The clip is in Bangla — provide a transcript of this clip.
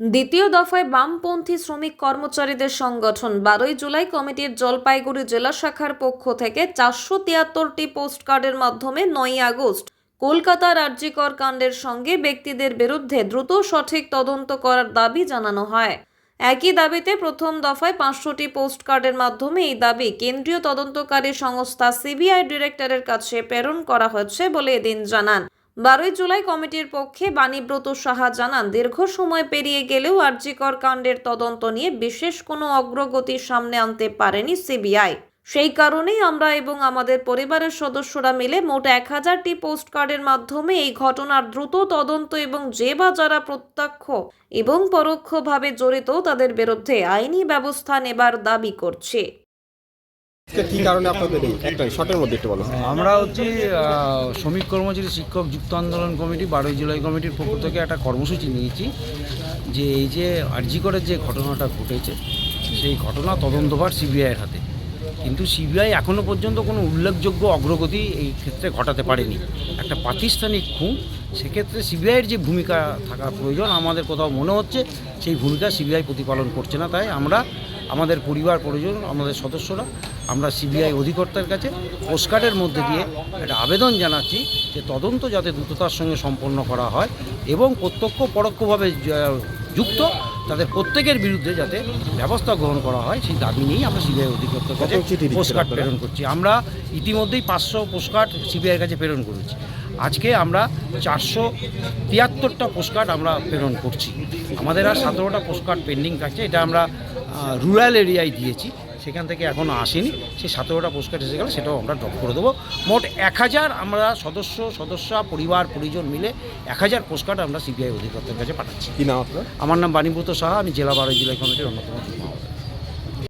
দ্বিতীয় দফায় বামপন্থী শ্রমিক কর্মচারীদের সংগঠন বারোই জুলাই কমিটির জলপাইগুড়ি জেলা শাখার পক্ষ থেকে চারশো তিয়াত্তরটি পোস্ট কার্ডের মাধ্যমে নয় আগস্ট কলকাতার আর্যিকর কাণ্ডের সঙ্গে ব্যক্তিদের বিরুদ্ধে দ্রুত সঠিক তদন্ত করার দাবি জানানো হয়। একই দাবিতে প্রথম দফায় পাঁচশোটি পোস্ট কার্ডের মাধ্যমে এই দাবি কেন্দ্রীয় তদন্তকারী সংস্থা সিবিআই ডিরেক্টরের কাছে প্রেরণ করা হয়েছে বলে এদিন জানান। বারোই জুলাই কমিটির পক্ষে বাণীব্রত সাহা জানান, দীর্ঘ সময় পেরিয়ে গেলেও আরজিকর কাণ্ডের তদন্ত নিয়ে বিশেষ কোনো অগ্রগতি সামনে আনতে পারেনি সিবিআই। সেই কারণেই আমরা এবং আমাদের পরিবারের সদস্যরা মিলে মোট এক হাজারটি পোস্ট কার্ডের মাধ্যমে এই ঘটনার দ্রুত তদন্ত এবং যে বা যারা প্রত্যক্ষ এবং পরোক্ষভাবে জড়িত তাদের বিরুদ্ধে আইনি ব্যবস্থা নেবার দাবি করছে। কি কারণে আপনাদের একটা শর্টের মধ্যে একটু বলো। আমরা হচ্ছে শ্রমিক কর্মচারী শিক্ষক যুক্ত আন্দোলন কমিটি, বারোই জুলাই কমিটির পক্ষ থেকে একটা কর্মসূচি নিয়েছি, যে এই যে আরজিকরের যে ঘটনাটা ঘটেছে, সেই ঘটনা তদন্তভার সিবিআইয়ের হাতে। কিন্তু সিবিআই এখনও পর্যন্ত কোনো উল্লেখযোগ্য অগ্রগতি এই ক্ষেত্রে ঘটাতে পারেনি। একটা প্রাতিষ্ঠানিক খুন, সেক্ষেত্রে সিবিআইয়ের যে ভূমিকা থাকা প্রয়োজন, আমাদের কোথাও মনে হচ্ছে, সেই ভূমিকা সিবিআই প্রতিপালন করছে না। তাই আমরা আমাদের পরিবার পরিজন আমাদের সদস্যরা আমরা সিবিআই অধিকর্তার কাছে পোস্টকার্ডের মধ্যে দিয়ে একটা আবেদন জানাচ্ছি যে তদন্ত যাতে দ্রুততার সঙ্গে সম্পন্ন করা হয় এবং প্রত্যক্ষ পরোক্ষভাবে যুক্ত তাদের প্রত্যেকের বিরুদ্ধে যাতে ব্যবস্থা গ্রহণ করা হয় সেই দাবি নিয়েই আমরা সিবিআই অধিকর্তার কাছে পোস্টকার্ড প্রেরণ করছি। আমরা ইতিমধ্যেই পাঁচশো পোস্টকার্ড সিবিআইয়ের কাছে প্রেরণ করেছি। আজকে আমরা চারশো তিয়াত্তরটা পোস্টকার্ড আমরা প্রেরণ করছি। আমাদের আর সতেরোটা পোস্টকার্ড পেন্ডিং থাকছে এটা আমরা রুরাল এরিয়ায় দিয়েছি। সেখান থেকে এখনও আসেনি। সেই সতেরোটা পোস্টকার্ড এসে গেলে সেটাও আমরা ড্রপ করে দেবো। মোট এক হাজার আমরা সদস্য সদস্য পরিবার পরিজন মিলে এক হাজার পোস্টকার্ড আমরা সিবিআই অধিকর্তার কাছে পাঠাচ্ছি। কি নাম আপনার? আমার নাম বাণীব্রত সাহা আমি জেলা বারোই জেলা কমিটির অন্যতম।